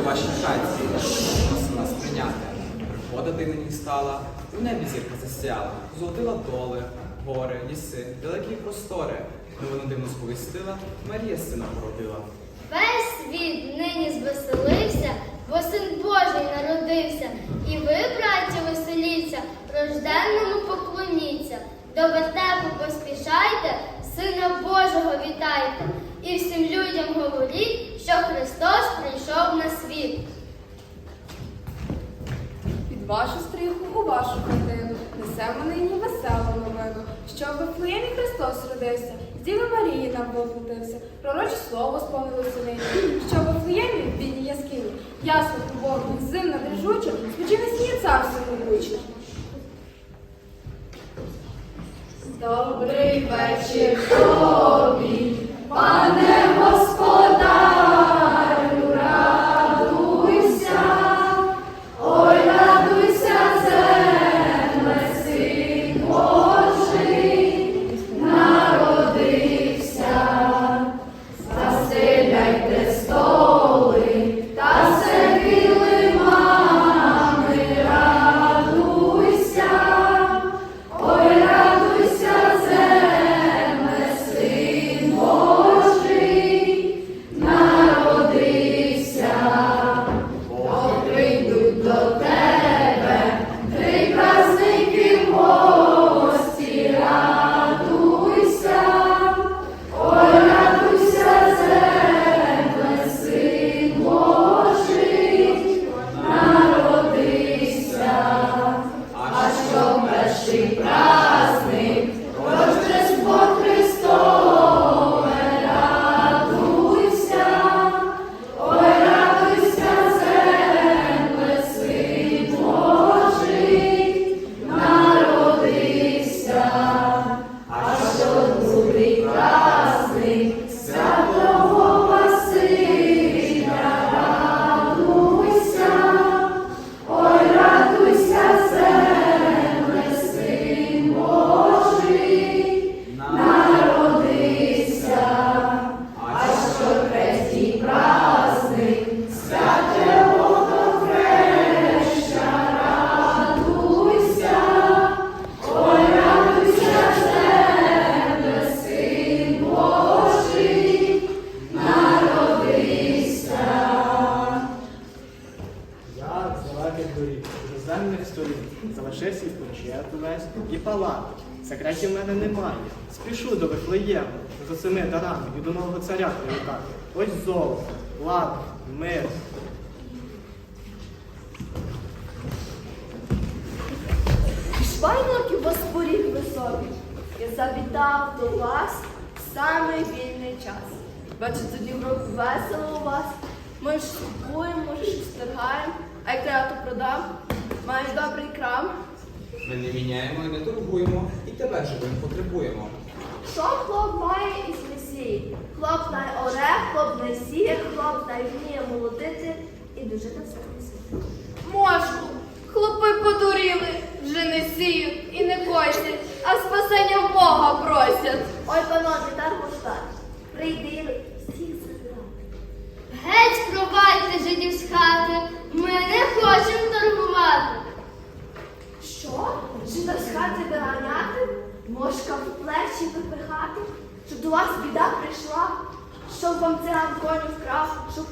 бути вашій хаті, мусила нас прийняти. Прихода стала, у небі зірка засяяла, золотила доли, гори, ліси, далекі простори. Новину дивно сповістила, Марія сина породила. Весь світ нині звеселився, бо син Божий народився. І ви, браття, веселіться, рожденному поклоніться. До вертепу поспішайте, сина Божого вітайте. І всім людям говоріть, що Христос прийшов на світ. Під вашу стріху у вашу хатину несемо нині веселу новину, що в Вифлеємі Христос родився, з Діви Марії нам воплотився, пророче слово сповнилося нині, що в Вифлеємі в бідній яскині, ясно любовно, зимна дрижуча, спочине сіє цар всемогучий. Добрий вечір тобі, пане перший праздник, доріг, іноземних залишився і почет увесь, і палати. Секретів в мене немає. Спішу до Вифлеєму, за цими дарами і до нового царя привітати. Ось золото, лад, мир. Швайнок у вас поріг високий. Я завітав до вас в самий вільний час. Бачу, тоді в весело у вас. Ми ж купуємо, може щось торгаємо, а як треба, то продам. Маю добрий крам. Ми не міняємо і не торгуємо, і тебе живим потребуємо. Що хлоп має із месії? Хлоп най оре, хлоп не сіє, хлоп най вміє молодити і дожити все місяць. Можу, хлопи подуріли, вже не сіють і не косять, а спасення в Бога просять. Ой, панове, дармоштат, прийди всіх забирати. Геть провадьте жидів з хати, ми не хочемо торгувати. Що? Жида з хати виганяти? Мошка в плечі випихати? Щоб вас біда прийшла? Щоб вам циган коню вкрав? Щоб,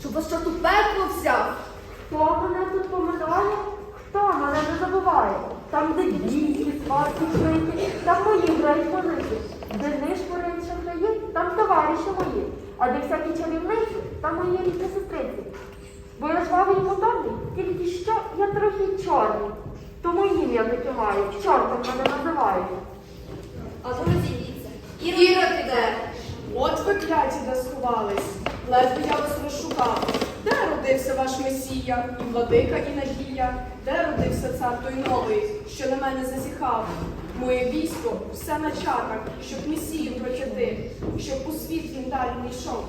щоб вас що у пекло взяв? Хто мене тут поминає? Хто мене не забуває? Там, де дівчинські сварки швидкі, там мої грають позики. Де нишпори шахраї, там товариші мої. А де всякі чарівниці, там мої рідні сестриці. Бо я жвавий і моторний, тільки що я трохи чорний. Тому ім'я таке маю, чортом мене називають. А то розійдіться. Іра. От ви кляті де сховались, ледве я вас розшукав. Де родився ваш Месія, і владика, і надія? Де родився цар той новий, що на мене зазіхав? Моє військо все на чарах, щоб Месію протягти, щоб у світ він далі не йшов.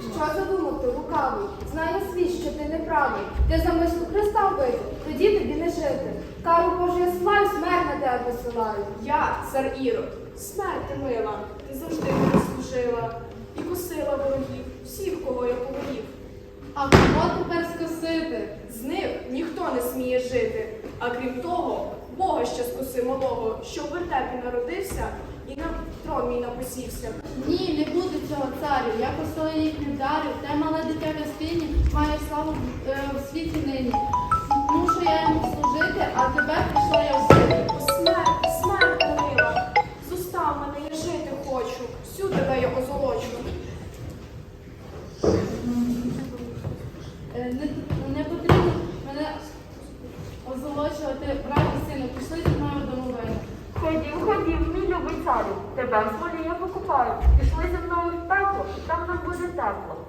Що задумав ти, лукавий? Знає світ, що ти неправий. Ти замислу Христа вбити, тоді тобі не жити. Кару Божу я слаю, смерть на тебе посилаю. Я, цар Ірод, смерти мила, ти завжди мене служила і косила ворогів, всіх, кого я повелів. А кого тепер скосити? З ним ніхто не сміє жити. А крім того, Бога ще спаси малого, що в вертепі народився і на трон мій напосівся. Ні, не буде цього царю. Я посою їх не вдарив, те мале дитя Веспіні має славу е, в світі нині. Мушу я йому служити, а тебе прийшла я вбити. Смерть, Мною в пекло, там нам буде тепло.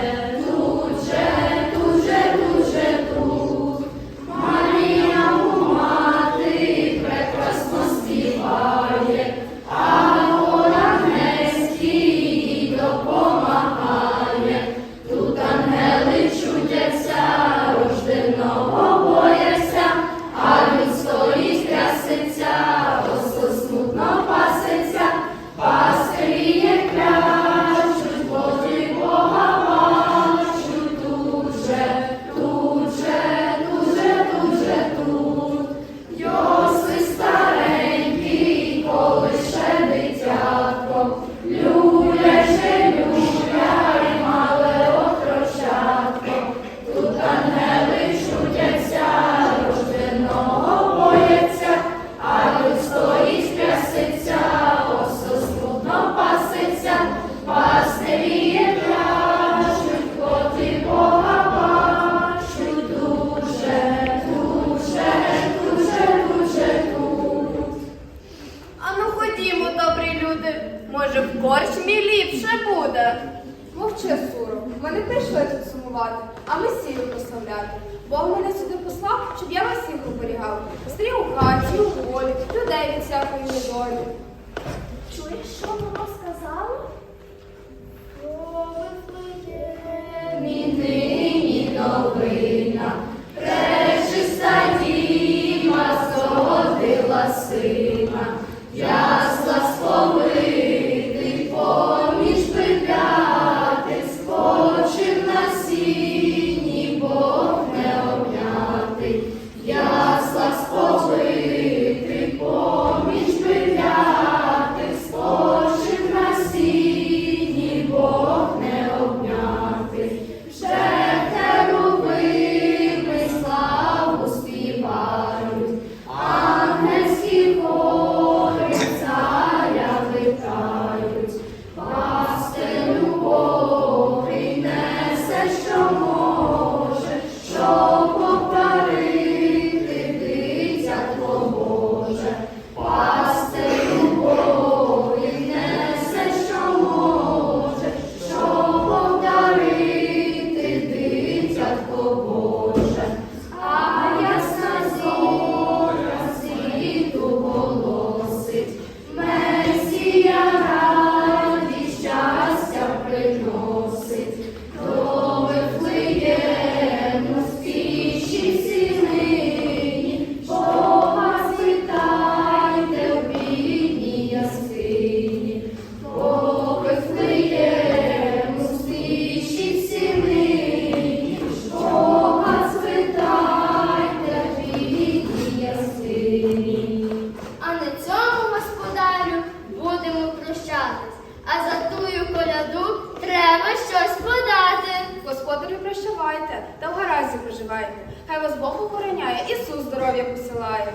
President Може, в корчмі ліпше буде. Мовчи, суро. Ми не прийшли тут сумувати, а Месію прославляти. Бог мене сюди послав, щоб я вас всіх оберігав. Стрій у хаті, у волі, людей від всякої недолі. Чуєш, що воно сказало? Господарю, прощавайте, та в гаразді проживайте. Хай вас Бог охороняє, Ісус здоров'я посилає.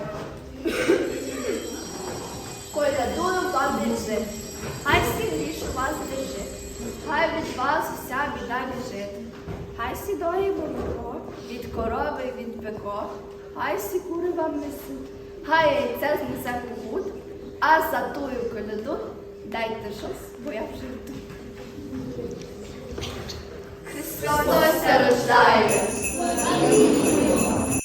Колядую вам держи, хай всі гріш вас держи, хай від вас вся біда біжить. Хай сідої молоко, від корови від пеко, хай всі кури вам несуть, хай яйце знесе кут, а за тую коляду дайте щось, бо я вже йду. Господь все рождає.